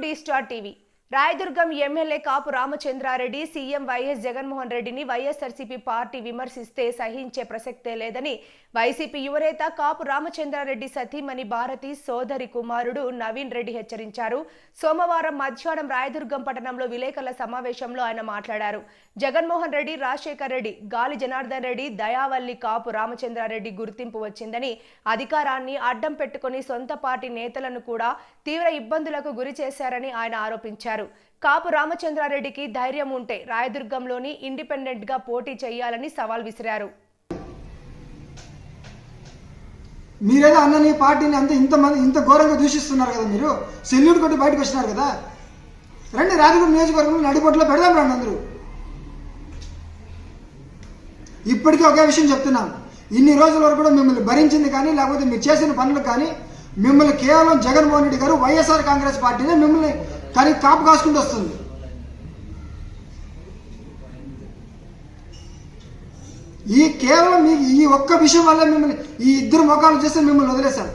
to star TV. Rayadurgam MLA Kapu Ramachandra Reddy CM YS Jaganmohan రెడ్డిని YSRCP party విమర్శిస్తే సహించే ప్రసక్తే లేదని YCP యువనేత కాపు రామచంద్రారెడ్డి సతీమణి భారతి సోదరి కుమారుడు నవీన్ రెడ్డి హెచ్చరించారు. సోమవారం మధ్యాహ్నం రాయదుర్గం పట్టణంలో విలేకరుల సమావేశంలో ఆయన మాట్లాడారు. జగన్మోహన్ రెడ్డి రాజశేఖర్ రెడ్డి గాలి జనార్దన్ రెడ్డి దయావల్లి కాపు రామచంద్రారెడ్డి గుర్తింపు వచ్చిందని అధికారాన్ని అడ్డం పెట్టుకుని సొంత పార్టీ నేతలను కూడా తీవ్ర ఇబ్బందులకు గురి చేశారని ఆయన ఆరోపించారు. కాపు రామచంద్రారెడ్డికి ధైర్యం ఉంటే రాయదుర్గంలోని ఇండిపెండెంట్గా పోటీ చేయాలని సవాల్ విసిరారు. మీరేదో అన్నని పార్టీని అంత ఇంతమంది ఇంత ఘోరంగా దూషిస్తున్నారు కదా మీరు? సెల్యూట్ కొట్టి బయటకు వచ్చినారు కదా? రండి రాజగురు నియోజకవర్గంలో నడిబొట్టులో పెడదాం రండి అందరూ. ఇప్పటికీ ఒకే విషయం చెప్తున్నాను ఇన్ని రోజుల వరకు కూడా మిమ్మల్ని భరించింది కానీ లేకపోతే మీరు చేసిన పనులు కానీ మిమ్మల్ని కేవలం జగన్మోహన్ రెడ్డి గారు వైఎస్ఆర్ కాంగ్రెస్ పార్టీనే మిమ్మల్ని కానీ కాపు కాసుకుంటూ వస్తుంది. ఈ కేవలం మీ ఈ ఒక్క విషయం వల్ల మిమ్మల్ని ఈ ఇద్దరు ముఖాలు చేస్తే మిమ్మల్ని వదిలేశారు.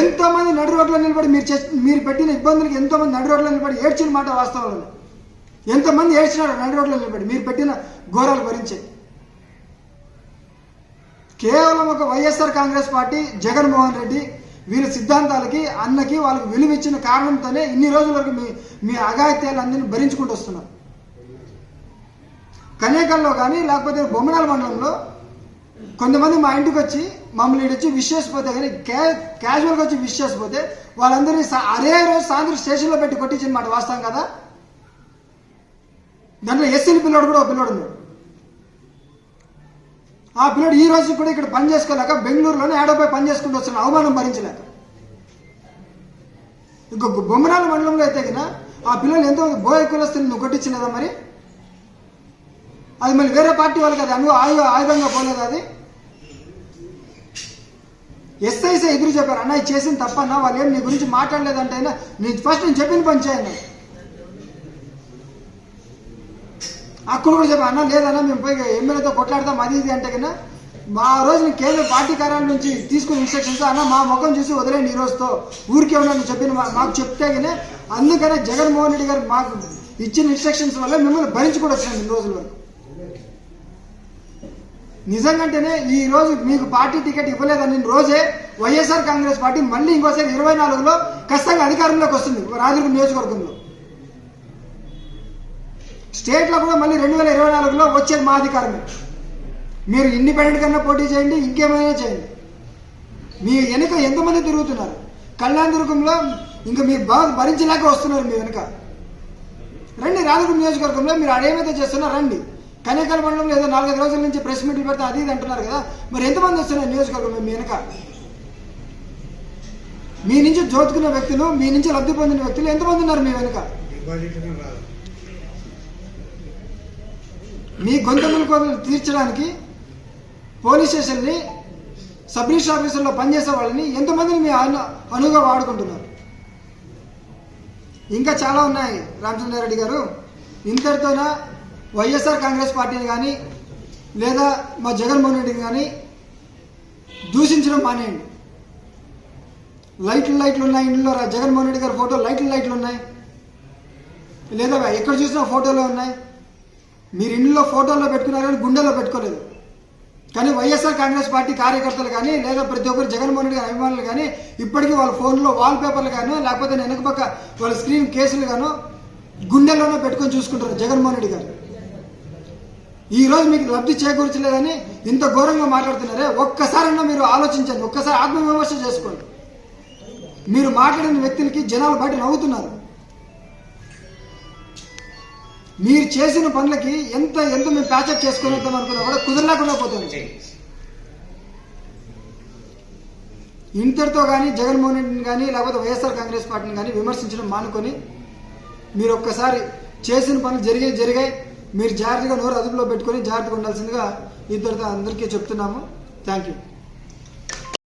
ఎంతోమంది నడి రోడ్లో నిలబడి మీరు మీరు పెట్టిన ఇబ్బందులకు ఎంతోమంది నడి రోడ్లో నిలబడి ఏడ్చిన మాట వాస్తవాలను ఎంతమంది ఏడ్చినారు నడి రోడ్లో నిలబడి మీరు పెట్టిన ఘోరాలు భరించే కేవలం ఒక YSR Congress party Jaganmohan Reddy వీళ్ళ సిద్ధాంతాలకి అన్నకి వాళ్ళకి విలువ ఇచ్చిన కారణంతోనే ఇన్ని రోజుల వరకు మీ మీ అందరిని భరించుకుంటూ వస్తున్నారు. కనేకల్లో కానీ లేకపోతే బొమ్మనాల మండలంలో కొంతమంది మా ఇంటికి వచ్చి మమ్మల్ని వచ్చి విష్ చేసిపోతే కానీ క్యా క్యాజువల్గా వచ్చి విష్ చేసిపోతే వాళ్ళందరినీ అదే రోజు సాయంత్రం స్టేషన్లో పెట్టి కొట్టించిన మాట వాస్తవం కదా? దాంట్లో ఎస్సీని పిల్లోడు కూడా ఒక పిల్లోడు ఉన్నాడు. ఆ పిల్లడు ఈ రోజు కూడా ఇక్కడ పని చేసుకోలేక బెంగళూరులోనే ఏడాపై పని చేసుకుంటూ వస్తున్న అవమానం భరించలేక. ఇంకొక బొమ్మనాల మండలంలో అయితే కదా ఆ పిల్లలు ఎంతో బోయ కులస్తుని నువ్వు కొట్టించినదా మరి? అది మళ్ళీ వేరే పార్టీ వాళ్ళు కదా ఆయు ఆయుధంగా పోలేదు అది? ఎస్ఐసీ ఎదురు చెప్పారు అన్న ఇది చేసిన తప్పన్నా వాళ్ళు ఏం నీ గురించి మాట్లాడలేదంటే అయినా నీ ఫస్ట్ నేను చెప్పిన పని చేయండి. అక్కడ కూడా చెప్పి అన్న లేదన్నా మేము పోయి ఎమ్మెల్యేతో కొట్లాడతాం అది ఇది అంటే కన్నా మా రోజున కేంద్ర పార్టీ కార్యాలయం నుంచి తీసుకున్న ఇన్స్ట్రక్షన్స్ అన్న మా ముఖం చూసి వదిలేండి ఈ రోజుతో ఊరికే ఉన్నాను చెప్పిన మాకు చెప్తే కానీ అందుకనే జగన్మోహన్ రెడ్డి గారు మాకు ఇచ్చిన ఇన్స్ట్రక్షన్స్ వల్ల మిమ్మల్ని భరించి కూడా వచ్చినాను ఇన్ని రోజుల వరకు. నిజంగానే ఈ రోజు మీకు పార్టీ టికెట్ ఇవ్వలేదని రోజే వైఎస్ఆర్ కాంగ్రెస్ పార్టీ మళ్ళీ ఇంకోసారి ఇరవై నాలుగులో ఖచ్చితంగా అధికారంలోకి వస్తుంది రాజుర్గం నియోజకవర్గంలో. స్టేట్లో కూడా మళ్ళీ రెండు వేల ఇరవై నాలుగులో వచ్చేది మా అధికారమే మీరు ఇండిపెండెంట్ కన్నా పోటీ చేయండి ఇంకేమైనా చేయండి. మీ వెనుక ఎంతమంది తిరుగుతున్నారు? కళ్యాణ దుర్గంలో ఇంకా మీరు బాగా భరించలేక వస్తున్నారు మీ వెనుక. రండి రాజగురు నియోజకవర్గంలో మీరు ఆడేమైతే చేస్తున్నారు రండి. కనేకల్ మండలంలో ఏదో నాలుగైదు రోజుల నుంచి ప్రెస్ మీట్లు పెడితే అది ఇది అంటున్నారు కదా మరి ఎంతమంది వస్తున్నారు నియోజకవర్గం మీ వెనుక? మీ నుంచి జోతుకున్న వ్యక్తులు మీ నుంచి లబ్ధి పొందిన వ్యక్తులు ఎంతమంది ఉన్నారు మీ వెనుక? మీ గొంతముల కోరికలు తీర్చడానికి పోలీస్ స్టేషన్ని సబ్ రిజిస్టర్ ఆఫీసుల్లో పనిచేసే వాళ్ళని ఎంతమందిని మీ అను అనుగా వాడుకుంటున్నారు. ఇంకా చాలా ఉన్నాయి రామచంద్రారెడ్డి గారు. ఇంతటితోన వైఎస్ఆర్ కాంగ్రెస్ పార్టీని కానీ లేదా మా జగన్మోహన్ రెడ్డిని కానీ దూషించడం మానేయండి. లైట్లు లైట్లు ఉన్నాయి ఇంట్లో రా- జగన్మోహన్ రెడ్డి గారి ఫోటో లైట్లు లైట్లు ఉన్నాయి. లేదా ఎక్కడ చూసినా ఫోటోలో ఉన్నాయి. మీరు ఇంట్లో ఫోటోల్లో పెట్టుకున్నారు కానీ గుండెలో పెట్టుకోలేదు. కానీ వైఎస్ఆర్ కాంగ్రెస్ పార్టీ కార్యకర్తలు కానీ లేదా ప్రతి ఒక్కరు జగన్మోహన్ రెడ్డి గారి అభిమానులు కానీ ఇప్పటికీ వాళ్ళ ఫోన్లో వాల్ పేపర్లు కానీ లేకపోతే వెనక పక్క వాళ్ళ స్క్రీన్ కేసులు గాను గుండెల్లోనే పెట్టుకొని చూసుకుంటారు జగన్మోహన్ రెడ్డి గారు. ఈరోజు మీకు లబ్ధి చేకూర్చలేదని ఇంత ఘోరంగా మాట్లాడుతున్నారే. ఒక్కసారైనా మీరు ఆలోచించండి. ఒక్కసారి ఆత్మవిమర్శ చేసుకోండి. మీరు మాట్లాడిన వ్యక్తులకి జనాలు బయట నవ్వుతున్నారు. మీరు చేసిన పనులకి ఎంత ఎంత మేము ప్యాచప్ చేసుకుని వద్దాం అనుకున్నా కూడా కుదరలేకుండా పోతుంది. ఇంతటితో కానీ జగన్మోహన్ రెడ్డిని కానీ లేకపోతే వైఎస్ఆర్ కాంగ్రెస్ పార్టీని కానీ విమర్శించడం మానుకొని మీరు ఒక్కసారి చేసిన పనులు జరిగే జరిగాయి. మీరు జాగ్రత్తగా నోరు అదుపులో పెట్టుకొని జాగ్రత్తగా ఉండాల్సిందిగా ఇద్దరితో అందరికీ చెప్తున్నాము. Thank you